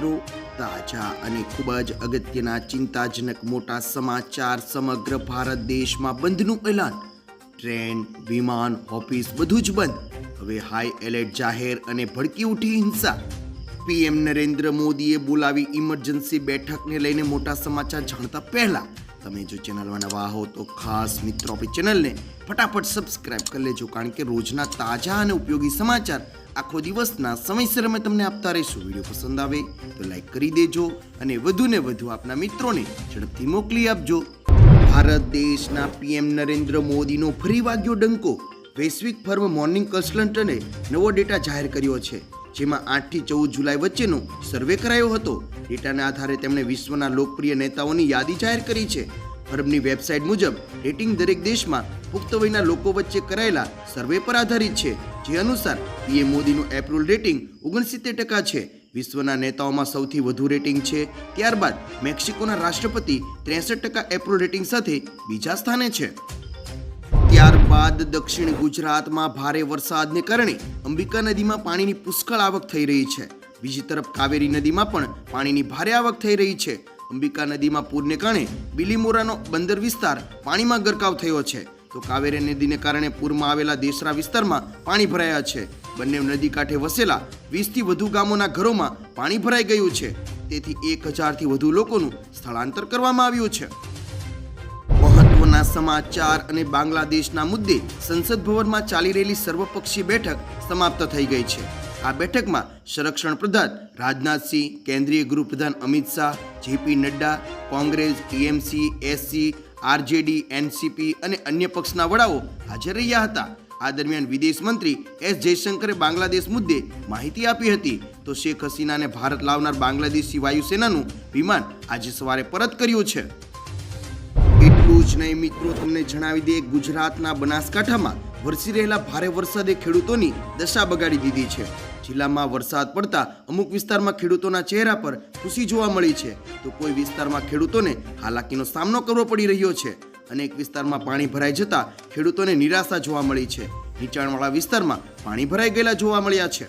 મિત્રો, તાજા અને ખૂબ જ અગત્યના, ચિંતાજનક મોટા સમાચાર સમગ્ર ભારત દેશમાં બંધનું એલાન. ટ્રેન, વિમાન, ઓફિસ બધું જ બંધ. હવે હાઈ એલર્ટ જાહેર અને ભડકી ઉઠી હિંસા. પીએમ નરેન્દ્ર મોદીએ બોલાવી ઇમરજન્સી બેઠકને લઈને મોટા સમાચાર જાણતા પહેલા તમે જો ચેનલમાં નવા હો તો ખાસ મિત્રો આપણી ચેનલને ફટાફટ સબસ્ક્રાઇબ કરી લેજો, કારણ કે રોજના તાજા અને ઉપયોગી સમાચાર આખો દિવસના સમયસર અમે તમને આપતા રહીશું. વીડિયો પસંદ આવે તો લાઈક કરી દેજો અને વધુને વધુ આપના મિત્રોને ઝડપથી મોકલી આપજો. ભારત દેશના પીએમ નરેન્દ્ર મોદીનો ફરી વાગ્યો ડંકો. વૈશ્વિક ફર્મ મોર્નિંગ કન્સલ્ટન્ટે નવો ડેટા જાહેર કર્યો છે. જેમાં આઠથી ચૌદ જુલાઈ વચ્ચેનો સર્વે કરાયો હતો. ડેટાના આધારે તેમણે વિશ્વના લોકપ્રિય નેતાઓની યાદી જાહેર કરી છે. ફર્મની વેબસાઇટ મુજબ રેટિંગ દરેક દેશમાં પુખ્ત વયના લોકો વચ્ચે કરાયેલા સર્વે પર આધારિત છે. જે અનુસાર પીએમ મોદીનું એપ્રુલ રેટિંગ ઓગણસિત્તેર ટકા છે. વિશ્વના નેતાઓમાં સૌથી વધુ રેટિંગ છે. ત્યારબાદ મેક્સિકોના રાષ્ટ્રપતિ ત્રેસઠ ટકા એપ્રુલ રેટિંગ સાથે બીજા સ્થાને છે. ત્યારબાદ દક્ષિણ ગુજરાતમાં ભારે વરસાદને કારણે અંબિકા નદીમાં પાણીની પુષ્કળ આવક થઈ રહી છે. બીજી તરફ કાવેરી નદીમાં પણ પાણીની ભારે આવક થઈ રહી છે. અંબિકા નદીમાં પૂરને કારણે બિલીમોરાનો બંદર વિસ્તાર પાણીમાં ગરકાવ થયો છે. તો કાવેરી નદીને કારણે પૂરમાં આવેલા દેશરા વિસ્તારમાં પાણી ભરાયા છે. બંને નદી કાંઠે વસેલા વીસથી વધુ ગામોના ઘરોમાં પાણી ભરાઈ ગયું છે. તેથી એક હજારથી વધુ લોકોનું સ્થળાંતર કરવામાં આવ્યું છે. મહત્વના સમાચાર અને બાંગ્લાદેશના મુદ્દે સંસદ ભવનમાં ચાલી રહેલી સર્વપક્ષીય બેઠક સમાપ્ત થઈ ગઈ છે. આ બેઠકમાં સંરક્ષણ પ્રધાન રાજનાથસિંહ કેન્દ્રીય ગૃહપ્રધાન Amit Shah, JP Nadda, Congress, TMC, SC, RJD, NCP અને અન્ય પક્ષના વડાઓ હાજર રહ્યા હતા. આ દરમિયાન વિદેશ મંત્રી એસ જયશંકરે બાંગ્લાદેશ મુદ્દે માહિતી આપી હતી. તો શેખ હસીનાને ભારત લાવનાર બાંગ્લાદેશી વાયુસેનાનું વિમાન આજે સવારે પરત કર્યું છે. એટલું જ નહીં મિત્રો, તમને જણાવી દઈએ ગુજરાતના બનાસકાંઠામાં વરસી રહેલા ભારે વરસાદે ખેડૂતોની દશા બગાડી દીધી છે. જિલ્લામાં વરસાદ પડતા અમુક વિસ્તારમાં ખેડૂતોના ચહેરા પર ખુશી જોવા મળી છે. તો કોઈ વિસ્તારમાં ખેડૂતોને હાલાકીનો સામનો કરવો પડી રહ્યો છે. અનેક વિસ્તારમાં પાણી ભરાઈ જતા ખેડૂતોને નિરાશા જોવા મળી છે. નીચાણવાળા વિસ્તારમાં પાણી ભરાઈ ગયેલા જોવા મળ્યા છે.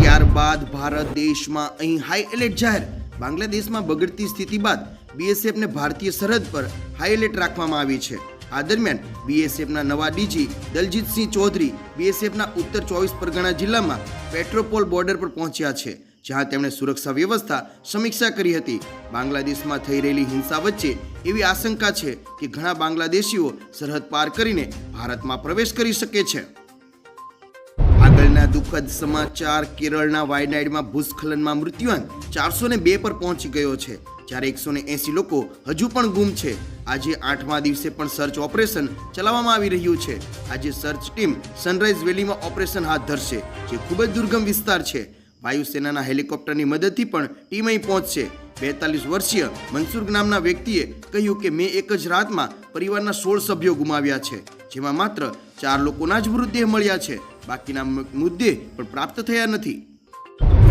ત્યારબાદ ભારત દેશમાં અહીં હાઈ એલર્ટ જાહેર બાંગ્લાદેશમાં બગડતી સ્થિતિ બાદ બીએસએફને ભારતીય સરહદ પર હાઈ એલર્ટ રાખવામાં આવી છે. આ દરમિયાન બીએસએફના નવા ડીજી દલજીતસિંહ ચૌધરી બીએસએફના ઉત્તર ચોવીસ પરગણા જિલ્લામાં પેટ્રોપોલ બોર્ડર પર પહોંચ્યા છે, જ્યાં તેમણે સુરક્ષા વ્યવસ્થા સમીક્ષા કરી હતી. બાંગ્લાદેશમાં થઈ રહેલી હિંસા વચ્ચે એવી આશંકા છે કે ઘણા બાંગ્લાદેશીઓ સરહદ પાર કરીને ભારતમાં પ્રવેશ કરી શકે છે. આગળના દુઃખદ સમાચાર કેરળના વાયનાડમાં ભૂસ્ખલનમાં મૃત્યુઆંક ચારસો ને બે પર પહોંચી ગયો છે. જ્યારે એકસો ને એસી લોકો હજુ પણ ગુમ છે. આજે આઠમા દિવસે પણ સર્ચ ઓપરેશન ચલાવવામાં આવી રહ્યું છે. આજે સર્ચ ટીમ સનરાઈઝ વેલીમાં ઓપરેશન હાથ ધરશે, જે ખૂબ જ દુર્ગમ વિસ્તાર છે. વાયુસેનાના હેલિકોપ્ટરની મદદથી પણ ટીમ અહીં પહોંચશે. બેતાલીસ વર્ષીય મનસુર નામના વ્યક્તિએ કહ્યું કે, મેં એક જ રાતમાં પરિવારના સોળ સભ્યો ગુમાવ્યા છે, જેમાં માત્ર ચાર લોકોના જ મૃતદેહ મળ્યા છે. બાકીના મુદ્દે પણ પ્રાપ્ત થયા નથી.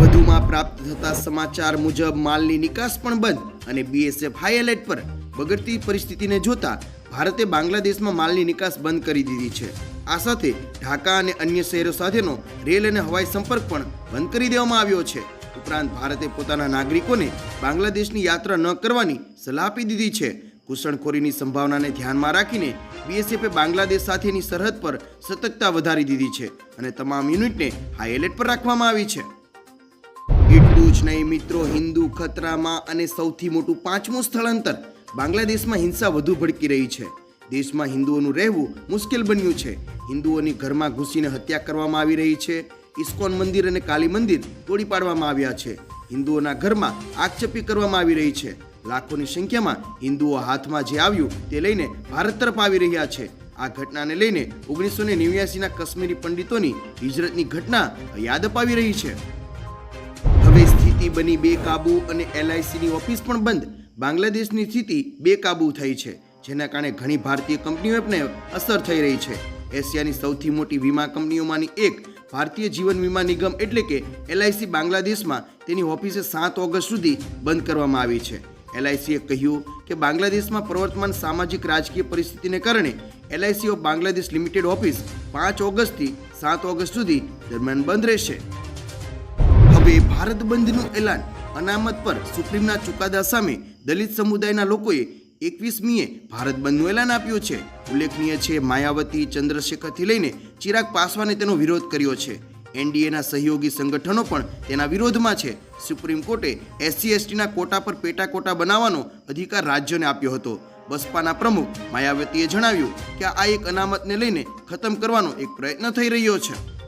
વધુમાં પ્રાપ્ત થતા સમાચાર મુજબ માલની નિકાસ પણ બંધ અને બીએસએફ હાઈ એલર્ટ પર બગડતી પરિસ્થિતિને જોતા ભારતે બાંગ્લાદેશમાં માલની નિકાસ બંધ કરી દીધી છે. આ સાથે ઢાકા અને અન્ય શહેરો સાથેનો રેલ અને હવાઈ સંપર્ક પણ બંધ કરી દેવામાં આવ્યો છે. ઉપરાંત ભારતે પોતાના નાગરિકોને બાંગ્લાદેશની યાત્રા ન કરવાની સલાહ આપી દીધી છે. ઘૂસણખોરીની સંભાવનાને ધ્યાનમાં રાખીને બીએસએફે બાંગ્લાદેશ સાથેની સરહદ પર સતર્કતા વધારી દીધી છે અને તમામ યુનિટને હાઈ એલર્ટ પર રાખવામાં આવી છે. એટલું જ નહીં મિત્રો, હિન્દુ ખતરામાં અને સૌથી મોટું પાંચમું સ્થળાંતર બાંગ્લાદેશમાં હિંસા વધુ ભડકી રહી છે. દેશમાં હિન્દુઓનું રહેવું મુશ્કેલ બન્યું છે. હિન્દુઓની ઘરમાં ઘૂસીને હત્યા કરવામાં આવી રહી છે. ઇસ્કોન મંદિર અને કાલી મંદિર તોડી પાડવામાં આવ્યા છે. હિન્દુઓના ઘરમાં આગચપી કરવામાં આવી રહી છે. લાખોની સંખ્યામાં હિન્દુઓ હાથમાં જે આવ્યું તે લઈને ભારત તરફ આવી રહ્યા છે. આ ઘટનાને લઈને ઓગણીસો ને નેવ્યાસીના કાશ્મીરી પંડિતોની હિજરતની ઘટના યાદ અપાવી રહી છે. હવે સ્થિતિ બની બેકાબુ અને એલઆઈસીની ઓફિસ પણ બંધ. બાંગ્લાદેશની સ્થિતિ બેકાબુ થઈ છે, જેના કારણે ઘણી ભારતીય કંપનીઓને અસર થઈ રહી છે. એશિયાની સૌથી મોટી વીમા કંપનીઓમાંની એક ભારતીય જીવન વીમા નિગમ એટલે કે એલઆઈસી બાંગ્લાદેશમાં તેની ઓફિસે સાત ઓગસ્ટ સુધી બંધ કરવામાં આવી છે. એલઆઈસીએ કહ્યું કે બાંગ્લાદેશમાં પ્રવર્તમાન સામાજિક રાજકીય પરિસ્થિતિને કારણે LIC of Bangladesh limited office પાંચ ઓગસ્ટથી સાત ઓગસ્ટ સુધી દરમિયાન બંધ રહેશે. હવે ભારત બંધનું એલાન અનામત પર સુપ્રીમના ચુકાદા સામે દલિત સમુદાયના લોકોએ એકવીસમીએ ભારત બંધનું એલાન આપ્યું છે. ઉલ્લેખનીય છે, માયાવતી, ચંદ્રશેખરથી લઈને ચિરાગ પાસવાને તેનો વિરોધ કર્યો છે. એનડીએના સહયોગી સંગઠનો પણ તેના વિરોધમાં છે. સુપ્રીમ કોર્ટે એસસી, એસટીના કોટા પર પેટા કોટા બનાવવાનો અધિકાર રાજ્યોને આપ્યો હતો. બસપાના પ્રમુખ માયાવતીએ જણાવ્યું કે આ એક અનામતને લઈને ખતમ કરવાનો એક પ્રયત્ન થઈ રહ્યો છે.